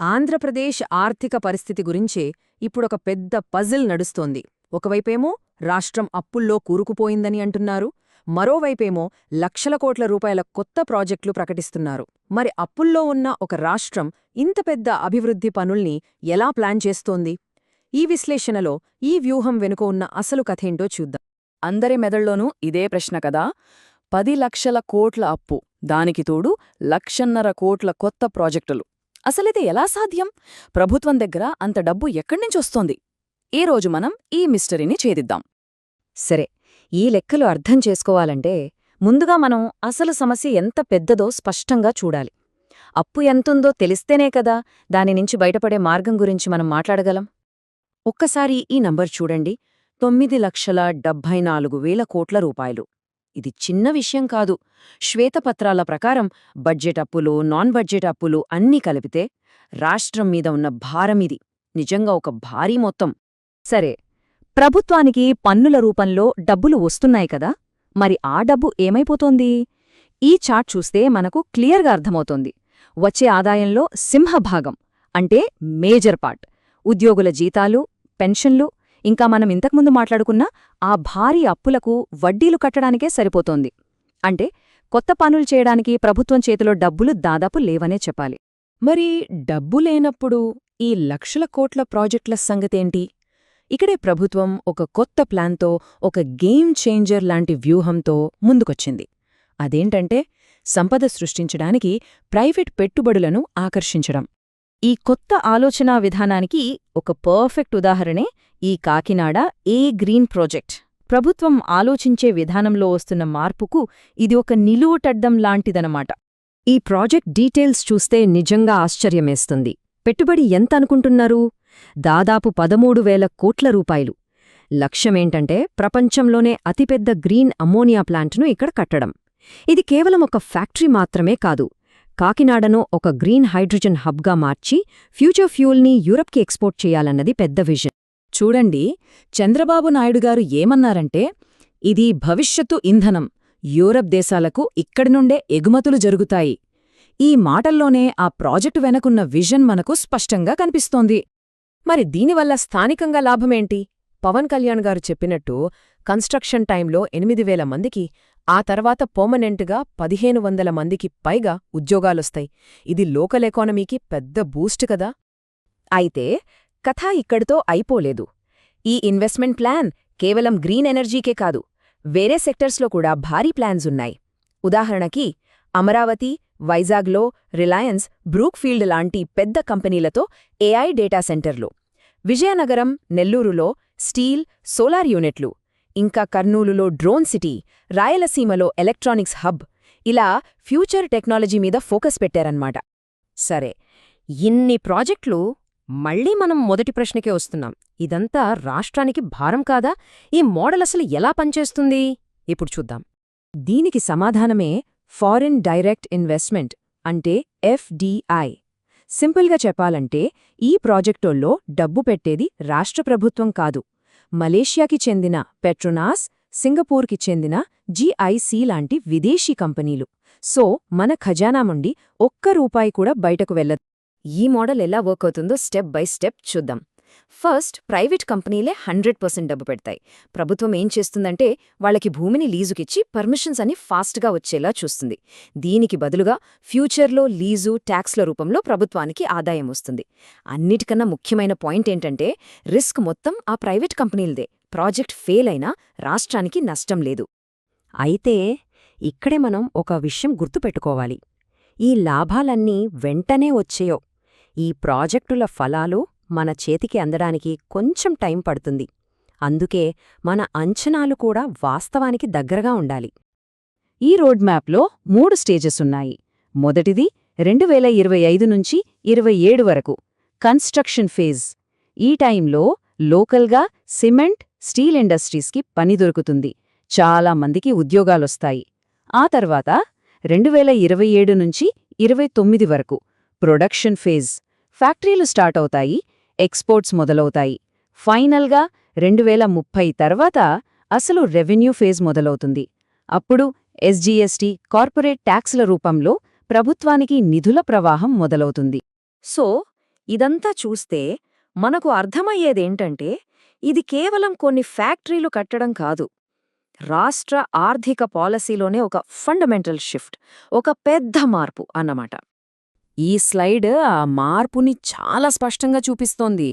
ఆంధ్రప్రదేశ్ ఆర్థిక పరిస్థితి గురించే ఇప్పుడొక పెద్ద పజిల్ నడుస్తోంది. ఒకవైపేమో రాష్ట్రం అప్పుల్లో కూరుకుపోయిందని అంటున్నారు. మరోవైపేమో లక్షల కోట్ల రూపాయల కొత్త ప్రాజెక్టులు ప్రకటిస్తున్నారు. మరి అప్పుల్లో ఉన్న ఒక రాష్ట్రం ఇంత పెద్ద అభివృద్ధి పనుల్ని ఎలా ప్లాన్ చేస్తోంది? ఈ విశ్లేషణలో ఈ వ్యూహం వెనుక ఉన్న అసలు కథేంటో చూద్దాం. అందరి మెదళ్ళోనూ ఇదే ప్రశ్న కదా? పది లక్షల కోట్ల అప్పు దానికి తోడు లక్షన్నర కోట్ల కొత్త ప్రాజెక్టులు. అసలిది ఎలా సాధ్యం? ప్రభుత్వం దగ్గర అంత డబ్బు ఎక్కడ్నించొస్తోంది? ఈరోజు రోజు మనం ఈ మిస్టరీని ఛేదిద్దాం. సరే ఈ లెక్కలు అర్థం చేసుకోవాలంటే ముందుగా మనం అసలు సమస్య ఎంత పెద్దదో స్పష్టంగా చూడాలి. అప్పు ఎంతుందో తెలిస్తేనే కదా దాని నుంచి బయటపడే మార్గం గురించి మనం మాట్లాడగలం. ఒక్కసారి ఈ నంబర్ చూడండి. తొమ్మిది లక్షల డెబ్భై నాలుగు వేల కోట్ల రూపాయలు. ఇది చిన్న విషయం కాదు. శ్వేతపత్రాల ప్రకారం బడ్జెట్ అప్పులు నాన్ బడ్జెట్ అప్పులు అన్నీ కలిపితే రాష్ట్రం మీద ఉన్న భారమిది నిజంగా ఒక భారీ మొత్తం. సరే ప్రభుత్వానికి పన్నుల రూపంలో డబ్బులు వస్తున్నాయి కదా? మరి ఆ డబ్బు ఏమైపోతోంది? ఈ చార్ట్ చూస్తే మనకు క్లియర్గా అర్థమవుతోంది. వచ్చే ఆదాయంలో సింహభాగం అంటే మేజర్ పార్ట్. ఉద్యోగుల జీతాలు పెన్షన్లు ఇంకా మనం ఇంతకుముందు మాట్లాడుకున్న ఆ భారీ అప్పులకు వడ్డీలు కట్టడానికే సరిపోతోంది. అంటే కొత్త పనులు చేయడానికి ప్రభుత్వం చేతిలో డబ్బులు దాదాపు లేవనే చెప్పాలి. మరి డబ్బు లేనప్పుడు ఈ లక్షల కోట్ల ప్రాజెక్టుల సంగతేంటి? ఇక్కడే ప్రభుత్వం ఒక కొత్త ప్లాన్తో ఒక గేమ్ చేంజర్ లాంటి వ్యూహంతో ముందుకొచ్చింది. అదేంటంటే సంపద సృష్టించడానికి ప్రైవేట్ పెట్టుబడులను ఆకర్షించడం. ఈ కొత్త ఆలోచనా విధానానికి ఒక పర్ఫెక్ట్ ఉదాహరణే ఈ కాకినాడ ఏ గ్రీన్ ప్రాజెక్ట్. ప్రభుత్వం ఆలోచించే విధానంలో వస్తున్న మార్పుకు ఇది ఒక నిలువుటడ్డం లాంటిదనమాట. ఈ ప్రాజెక్ట్ డీటెయిల్స్ చూస్తే నిజంగా ఆశ్చర్యమేస్తుంది. పెట్టుబడి ఎంత అనుకుంటున్నారు? దాదాపు పదమూడు వేల కోట్ల రూపాయలు. లక్ష్యమేంటంటే ప్రపంచంలోనే అతిపెద్ద గ్రీన్ అమ్మోనియా ప్లాంట్ను ఇక్కడ కట్టడం. ఇది కేవలం ఒక ఫ్యాక్టరీ మాత్రమే కాదు కాకినాడను ఒక గ్రీన్ హైడ్రోజన్ హబ్గా మార్చి ఫ్యూచర్ ఫ్యూల్ని యూరప్కి ఎక్స్పోర్ట్ చేయాలన్నది పెద్ద విజన్. చూడండి చంద్రబాబు నాయుడుగారు ఏమన్నారంటే ఇది భవిష్యత్తు ఇంధనం యూరప్ దేశాలకు ఇక్కడి నుండే ఎగుమతులు జరుగుతాయి. ఈ మాటల్లోనే ఆ ప్రాజెక్టు వెనకున్న విజన్ మనకు స్పష్టంగా కనిపిస్తోంది. మరి దీనివల్ల స్థానికంగా లాభమేంటి? పవన్ కళ్యాణ్ గారు చెప్పినట్టు కన్స్ట్రక్షన్ టైంలో ఎనిమిది వేల మందికి ఆ తర్వాత పర్మనెంట్గా పదిహేను వందల మందికి పైగా ఉద్యోగాలొస్తాయి. ఇది లోకల్ ఎకానమీకి పెద్ద బూస్ట్ కదా? అయితే కథ ఇక్కడితో అయిపోలేదు. ఈ ఇన్వెస్ట్మెంట్ ప్లాన్ కేవలం గ్రీన్ ఎనర్జీకే కాదు వేరే సెక్టర్స్లో కూడా భారీ ప్లాన్స్ ఉన్నాయి. ఉదాహరణకి అమరావతి వైజాగ్లో రిలయన్స్ బ్రూక్ఫీల్డ్ లాంటి పెద్ద కంపెనీలతో ఏఐ డేటా సెంటర్లు. విజయనగరం నెల్లూరులో స్టీల్ సోలార్ యూనిట్లు ఇంకా కర్నూలులో డ్రోన్ సిటీ రాయలసీమలో ఎలక్ట్రానిక్స్ హబ్ ఇలా ఫ్యూచర్ టెక్నాలజీ మీద ఫోకస్ పెట్టారన్నమాట. సరే ఇన్ని ప్రాజెక్టులు మళ్ళీ మనం మొదటి ప్రశ్నకే వస్తున్నాం. ఇదంతా రాష్ట్రానికి భారం కాదా? ఈ మోడల్ అసలు ఎలా పనిచేస్తుంది? ఇప్పుడు చూద్దాం. దీనికి సమాధానమే ఫారిన్ డైరెక్ట్ ఇన్వెస్ట్మెంట్ అంటే ఎఫ్డిఐ. సింపుల్గా చెప్పాలంటే ఈ ప్రాజెక్టోల్లో డబ్బు పెట్టేది రాష్ట్ర ప్రభుత్వం కాదు. మలేషియాకి చెందిన పెట్రోనాస్ సింగపూర్కి చెందిన జీఐసీ లాంటి విదేశీ కంపెనీలు. సో మన ఖజానా నుండి ఒక్క రూపాయి కూడా బయటకు వెళ్ళదు. ఈ మోడల్ ఎలా వర్క్ అవుతుందో స్టెప్ బై స్టెప్ చూద్దాం. ఫస్ట్ ప్రైవేట్ కంపెనీలే హండ్రెడ్ పర్సెంట్ డబ్బు పెడతాయి. ప్రభుత్వం ఏం చేస్తుందంటే వాళ్ళకి భూమిని లీజుకిచ్చి పర్మిషన్స్ అని ఫాస్ట్గా వచ్చేలా చూస్తుంది. దీనికి బదులుగా ఫ్యూచర్లో లీజు ట్యాక్స్ల రూపంలో ప్రభుత్వానికి ఆదాయం వస్తుంది. అన్నిటికన్నా ముఖ్యమైన పాయింట్ ఏంటంటే రిస్క్ మొత్తం ఆ ప్రైవేట్ కంపెనీలదే. ప్రాజెక్ట్ ఫెయిల్ అయినా రాష్ట్రానికి నష్టం లేదు. అయితే ఇక్కడే మనం ఒక విషయం గుర్తుపెట్టుకోవాలి. ఈ లాభాలన్నీ వెంటనే వచ్చేయో ఈ ప్రాజెక్టుల ఫలాలు మన చేతికి అందడానికి కొంచెం టైం పడుతుంది. అందుకే మన అంచనాలు కూడా వాస్తవానికి దగ్గరగా ఉండాలి. ఈ రోడ్ మ్యాప్లో మూడు స్టేజెస్ ఉన్నాయి. మొదటిది రెండు వేల ఇరవై ఐదు నుంచి ఇరవై ఏడు వరకు కన్స్ట్రక్షన్ ఫేజ్. ఈ టైంలో లోకల్గా సిమెంట్ స్టీల్ ఇండస్ట్రీస్కి పని దొరుకుతుంది. చాలా మందికి ఉద్యోగాలొస్తాయి. ఆ తర్వాత రెండు వేల ఇరవై ఏడు నుంచి ఇరవై తొమ్మిది వరకు ప్రొడక్షన్ ఫేజ్. ఫ్యాక్టరీలు స్టార్ట్ అవుతాయి ఎక్స్పోర్ట్స్ మొదలవుతాయి. ఫైనల్గా రెండు వేల ముప్పై తర్వాత అసలు రెవెన్యూ ఫేజ్ మొదలవుతుంది. అప్పుడు ఎస్జీఎస్టీ కార్పొరేట్ ట్యాక్స్ల రూపంలో ప్రభుత్వానికి నిధుల ప్రవాహం మొదలవుతుంది. సో ఇదంతా చూస్తే మనకు అర్థమయ్యేదేంటంటే ఇది కేవలం కొన్ని ఫ్యాక్టరీలు కట్టడం కాదు. రాష్ట్ర ఆర్థిక పాలసీలోనే ఒక ఫండమెంటల్ షిఫ్ట్ ఒక పెద్ద మార్పు అన్నమాట. ఈ స్లైడ్ ఆ మార్పుని చాలా స్పష్టంగా చూపిస్తోంది.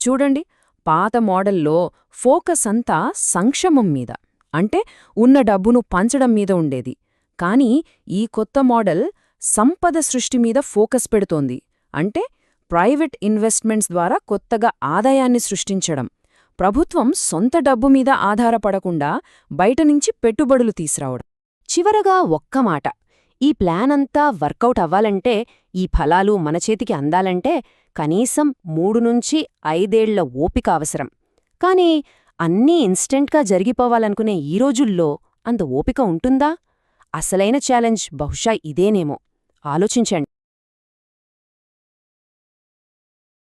చూడండి పాత మోడల్లో ఫోకస్ అంతా సంక్షేమం మీద అంటే ఉన్న డబ్బును పంచడం మీద ఉండేది. కానీ ఈ కొత్త మోడల్ సంపద సృష్టి మీద ఫోకస్ పెడుతోంది. అంటే ప్రైవేట్ ఇన్వెస్ట్మెంట్స్ ద్వారా కొత్తగా ఆదాయాన్ని సృష్టించడం. ప్రభుత్వం సొంత డబ్బు మీద ఆధారపడకుండా బయటనుంచి పెట్టుబడులు తీసురావడం చివరగా ఒక్క మాట ఈ ప్లాన్ అంతా వర్కౌట్ అవ్వాలంటే ఈ ఫలాలు మన చేతికి అందాలంటే కనీసం మూడు నుంచి ఐదేళ్ళ ఓపిక అవసరం. కానీ అన్నీ ఇన్స్టెంట్గా జరిగిపోవాలనుకునే ఈ రోజుల్లో అంత ఓపిక ఉంటుందా? అసలైన ఛాలెంజ్ బహుశా ఇదేనేమో. ఆలోచించండి.